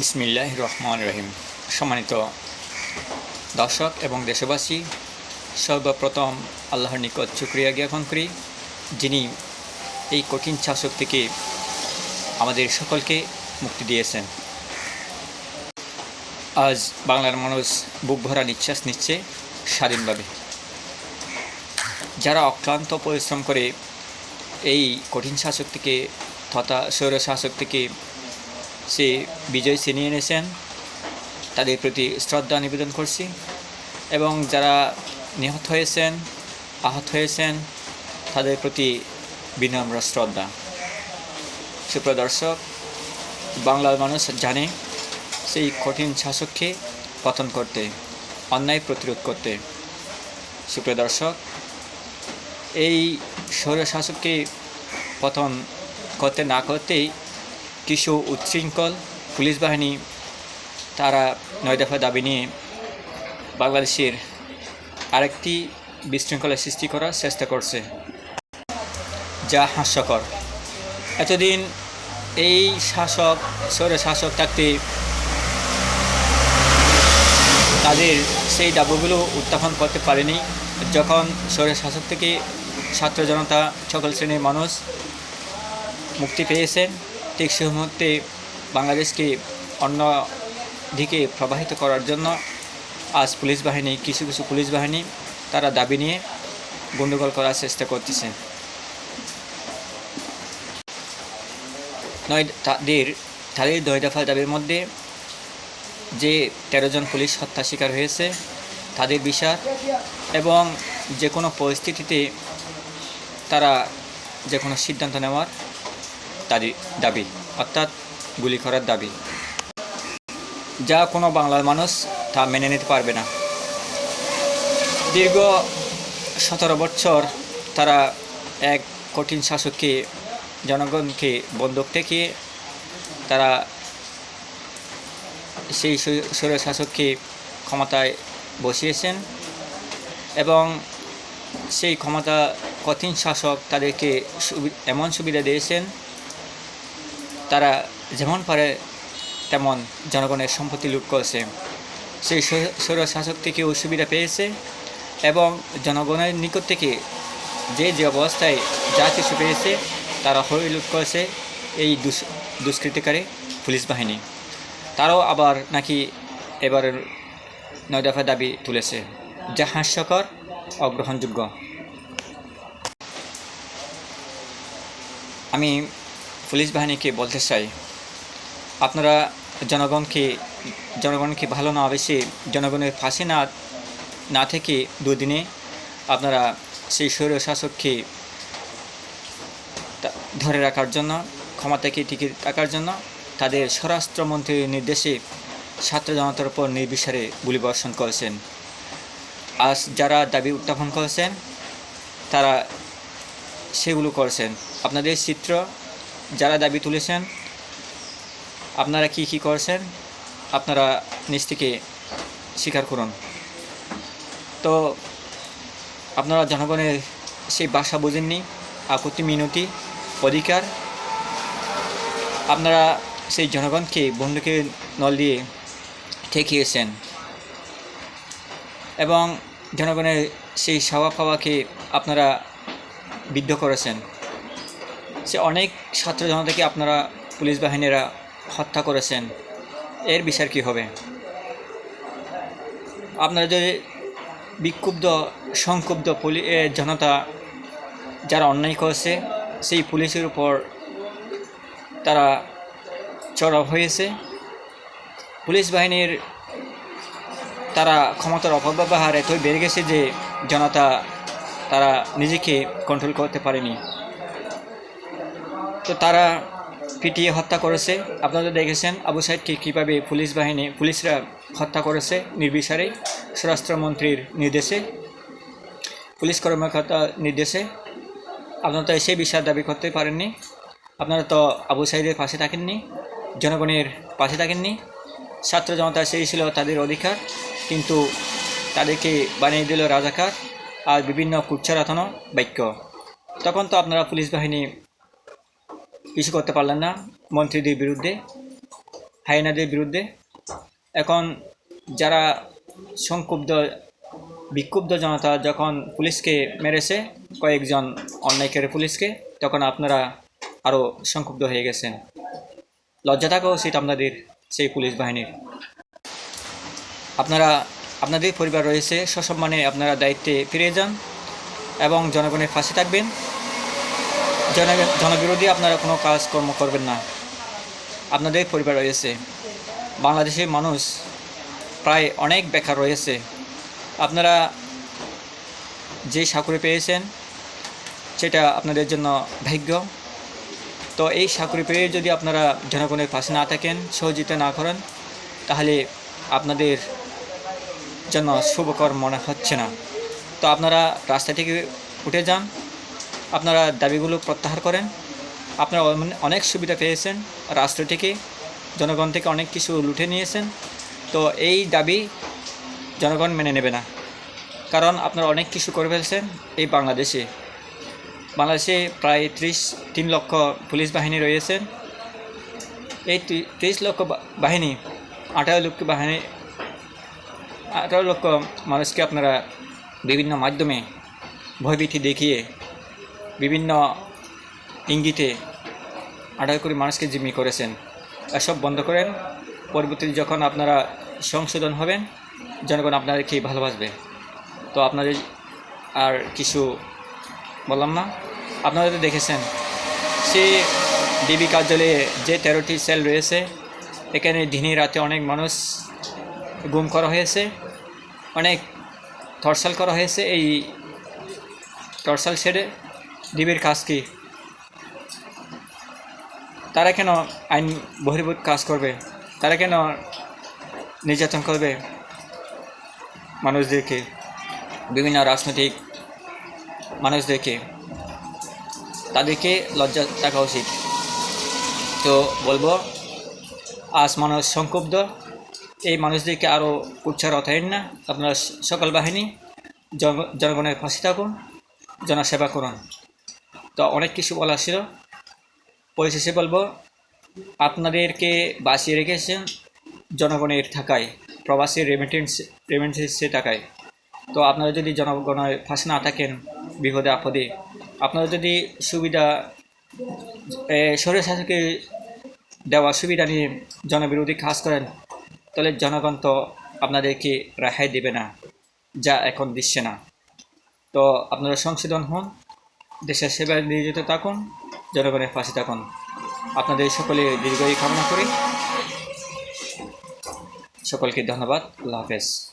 বিসমিল্লাহ রহমান রহিম সম্মানিত দর্শক এবং দেশবাসী, সর্বপ্রথম আল্লাহর নিকট শুক্রিয়া জ্ঞাপন করি, যিনি এই কঠিন শাসক থেকে আমাদের সকলকে মুক্তি দিয়েছেন। আজ বাংলার মানুষ বুক ভরা নিঃশ্বাস নিচ্ছে স্বাধীনভাবে। যারা অক্লান্ত পরিশ্রম করে এই কঠিন শাসক থেকে তথা স্বৈর শাসক থেকে সে বিজয় ছিনিয়ে এনেছেন। তাদের প্রতি শ্রদ্ধা নিবেদন করছি এবং যারা নিহত হয়েছেন, আহত হয়েছেন, তাদের প্রতি বিনম্র শ্রদ্ধা। সুপ্রদর্শক বাংলার মানুষ জানে সেই কঠিন শাসককে পতন করতে, অন্যায় প্রতিরোধ করতে। সুপ্রদর্শক এই স্বৈর শাসককে পতন করতে না করতেই কিছু উচ্ছৃঙ্খল, পুলিশ বাহিনী তারা নয় দফা দাবি নিয়ে বাংলাদেশের আরেকটি বিশৃঙ্খলা সৃষ্টি করার চেষ্টা করছে। যা হাস্যকর। এতদিন এই শাসক সৌর শাসক থাকতে তাদের সেই দাবিগুলো উত্থাপন করতে পারেনি। যখন সৌর শাসক থেকে ছাত্র জনতা, সকল শ্রেণির মানুষ মুক্তি পেয়েছেন ঠিক সেই মুহূর্তে বাংলাদেশকে অন্য দিকে প্রবাহিত করার জন্য আজ পুলিশ বাহিনী, কিছু কিছু পুলিশ বাহিনী তারা দাবি নিয়ে গণ্ডগোল করার চেষ্টা করতেছে। নয় তাদের তাদের নয় দফা দাবির মধ্যে যে তেরো জন পুলিশ হত্যা শিকার হয়েছে, তাদের বিচার এবং যে কোনো পরিস্থিতিতে তারা যে কোনো সিদ্ধান্ত নেওয়ার তাদের দাবি, অর্থাৎ গুলি করার দাবি। যা কোনো বাংলার মানুষ তা মেনে নিতে পারবে না। দীর্ঘ সতেরো বছর তারা এক কঠিন শাসককে, জনগণকে বন্দুক থেকে তারা সেই স্বৈর শাসককে ক্ষমতায় বসিয়েছেন এবং সেই ক্ষমতা কঠিন শাসক তাদেরকে এমন সুবিধা দিয়েছেন তারা যেমন পারে, তেমন জনগণের সম্পত্তি লুট করেছে। সেই স্বৈর শাসক থেকেও সুবিধা পেয়েছে এবং জনগণের নিকট থেকে যে যে অবস্থায় যা কিছু পেয়েছে, তারা হয়ে লুট করেছে এই দুষ, দুষ্কৃতিকারী পুলিশ বাহিনী। তারাও আবার নাকি এবারের নয় দফা দাবি তুলেছে, যা হাস্যকর, অগ্রহণযোগ্য। আমি পুলিশ বাহিনীকে বলতে চাই, আপনারা জনগণকে জনগণকে ভালো না বেশি জনগণের ফাঁসি না না থেকে দুদিনে আপনারা সেই স্বৈর শাসককে ধরে রাখার জন্য ক্ষমতাকে টিকে রাখার জন্য তাদের স্বরাষ্ট্রমন্ত্রীর নির্দেশে ছাত্র জনতার উপর নির্বিচারে গুলিবর্ষণ করেছেন। আজ যারা দাবি উত্থাপন করেছেন, তারা সেগুলো করেছেন। আপনাদের চিত্র যারা দাবি তুলেছেন, আপনারা কি কি করছেন? আপনারা নিজ থেকে স্বীকার করুন। তো, আপনারা জনগণের সেই ভাষা বোঝেননি, আপত্তি, মিনতি, অধিকার। আপনারা সেই জনগণকে বন্ধুকে নল দিয়ে ঠেকিয়েছেন। এবং জনগণের সেই সাওয়া পাওয়াকে আপনারা বিদ্ধ করেছেন। সে অনেক ছাত্র জনতাকে আপনারা পুলিশ বাহিনীরা হত্যা করেছেন। এর বিচার কী হবে? আপনারা যে বিক্ষুব্ধ, সংক্ষুব্ধ পুলি জনতা যারা অন্যায় করেছে, সেই পুলিশের উপর তারা চড়াও হয়েছে। পুলিশ বাহিনীর তারা ক্ষমতার অপব্যবহার এতই বেড়ে গেছে যে জনতা তারা নিজেকে কন্ট্রোল করতে পারেনি। তো তারা পিটিয়ে হত্যা করেছে। আপনারা দেখেছেন আবু সাইদকে কীভাবে পুলিশ বাহিনী পুলিশরা হত্যা করেছে নির্বিচারে। স্বরাষ্ট্রমন্ত্রীর নির্দেশে, পুলিশ কর্মকর্তার নির্দেশে। আপনারা তো সেই বিষয়ে দাবি করতে পারেননি। আপনারা তো আবু সাইদের পাশে থাকেননি, জনগণের পাশে থাকেননি। ছাত্র জনতা সেই ছিল তাদের অধিকার, কিন্তু তাদেরকে বানিয়ে দিল রাজাকার আর বিভিন্ন কুচ্ছারাথন বাক্য। তখন তো আপনারা পুলিশ বাহিনী কিছু করতে পারলেন না, মন্ত্রীদের বিরুদ্ধে, হাইনাদের বিরুদ্ধে। এখন যারা সংক্ষুব্ধ, বিক্ষুব্ধ জনতা যখন পুলিশকে মেরেছে, কয়েকজন অন্যায়কারী পুলিশকে, তখন আপনারা আরও সংক্ষুব্ধ হয়ে গেছেন। লজ্জা থাকা উচিত আপনাদের, সেই পুলিশ বাহিনীর। আপনারা, আপনাদের পরিবার রয়েছে, সসম্মানে আপনারা দায়িত্বে ফিরে যান এবং জনগণের ফাঁসে থাকবেন। জন জনবিরোধী আপনারা কোনো কাজকর্ম করবেন না। আপনাদের পরিবার রয়েছে। বাংলাদেশের মানুষ প্রায় অনেক বেকার রয়েছে। আপনারা যে চাকরি পেয়েছেন, সেটা আপনাদের জন্য ভাগ্য। তো এই চাকরি পেয়ে যদি আপনারা জনগণের পাশে না থাকেন, সহযোগিতা না করেন, তাহলে আপনাদের জন্য শুভকর মনে হচ্ছে না। তো আপনারা রাস্তা থেকে উঠে যান। আপনারা দাবিগুলো প্রত্যাহার করেন। আপনারা অনেক সুবিধা পেয়েছেন রাষ্ট্র থেকে, জনগণ থেকে অনেক কিছু লুটে নিয়েছেন। তো এই দাবি জনগণ মেনে নেবে না। কারণ আপনারা অনেক কিছু করে ফেলছেন এই বাংলাদেশে। বাংলাদেশে প্রায় ত্রিশ, তিন লক্ষ পুলিশ বাহিনী রয়েছেন এই ত্রি- ত্রিশ লক্ষ বাহিনী, আঠারো লক্ষ বাহিনী, আঠারো লক্ষ মানুষকে আপনারা বিভিন্ন মাধ্যমে ভয়ভীতি দেখিয়ে বিভিন্ন ইঙ্গিতে আঠারো কোটি মানুষকে জিম্মি করেছেন। এসব বন্ধ করেন। পরবর্তীতে যখন আপনারা সংশোধন হবেন, জনগণ আপনাদেরকে ভালোবাসবে। তো আপনাদের আর কিছু বললাম না। আপনারা তো দেখেছেন, সে ডিবি কার্যালয়ে যে তেরোটি সেল রয়েছে, এখানে দিনে রাতে অনেক মানুষ গুম করা হয়েছে, অনেক টর্সাল করা হয়েছে এই টর্সাল ছেড়ে ডিবির কাজ কি? তারা কেন আইন বহির্ভূত কাজ করবে? তারা কেন নির্যাতন করবে মানুষদেরকে? বিভিন্ন রাজনৈতিক মানুষদেরকে। তাদেরকে লজ্জা থাকা উচিত। তো বলব, আজ মানুষ সংক্ষুব্ধ। এই মানুষদেরকে আরও উচ্চার অথাইন না। আপনারা সকল বাহিনী, জন- জনগণের ফাঁসি থাকুন, জনসেবা করুন। তো অনেক কিছু বলা ছিল। পরিশেষে বলব, আপনাদেরকে বাঁচিয়ে রেখেছেন জনগণের থাকায় প্রবাসী রেমিটেন্স রেমিটেন্সে টাকায়। তো আপনারা যদি জনগণের ফাঁসে না থাকেন বিপদে, আপদে, আপনারা যদি সুবিধা শরীর শাসকের দেওয়া সুবিধা নিয়ে জনবিরোধী কাজ করেন, তাহলে জনগণ তো আপনাদেরকে রেহাই দেবে না, যা এখন দিচ্ছে না। তো আপনারা সংশোধন হন। দেশের সেবায় নিয়োজিত থাকুন, জনগণের পাশে থাকুন। আপনাদের সকলে দীর্ঘই কামনা করি। সকলকে ধন্যবাদ। আল্লাহ হাফেজ।